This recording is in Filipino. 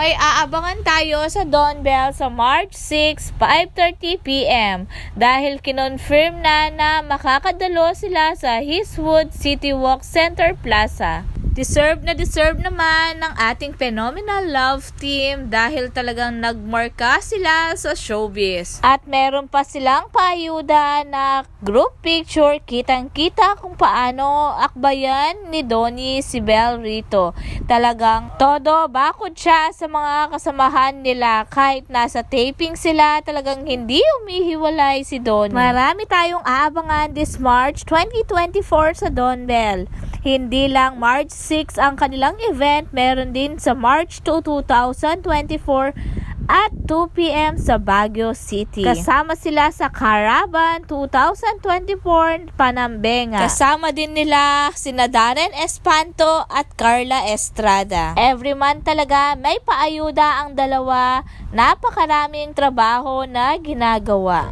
may aabangan tayo sa Don Bell sa March 6, 5.30pm dahil kinonfirm na na makakadalo sila sa Eastwood City Walk Center Plaza. Deserve na deserve naman ng ating phenomenal love team dahil talagang nagmarka sila sa showbiz. At meron pa silang paayuda na group picture kitang-kita kung paano akbayan ni Donnie si Bel Rito. Talagang todo bakod siya sa mga kasamahan nila kahit nasa taping sila talagang hindi umihiwalay si Donnie. Marami tayong aabangan this March 2024 sa Don Bell. Hindi lang March 6 ang kanilang event, meron din sa March 2, 2024 at 2 p.m. sa Baguio City. Kasama sila sa Caravan 2024 Panambenga. Kasama din nila sina Darren Espanto at Carla Estrada. Every month talaga may paayuda ang dalawa. Napakaraming trabaho na ginagawa.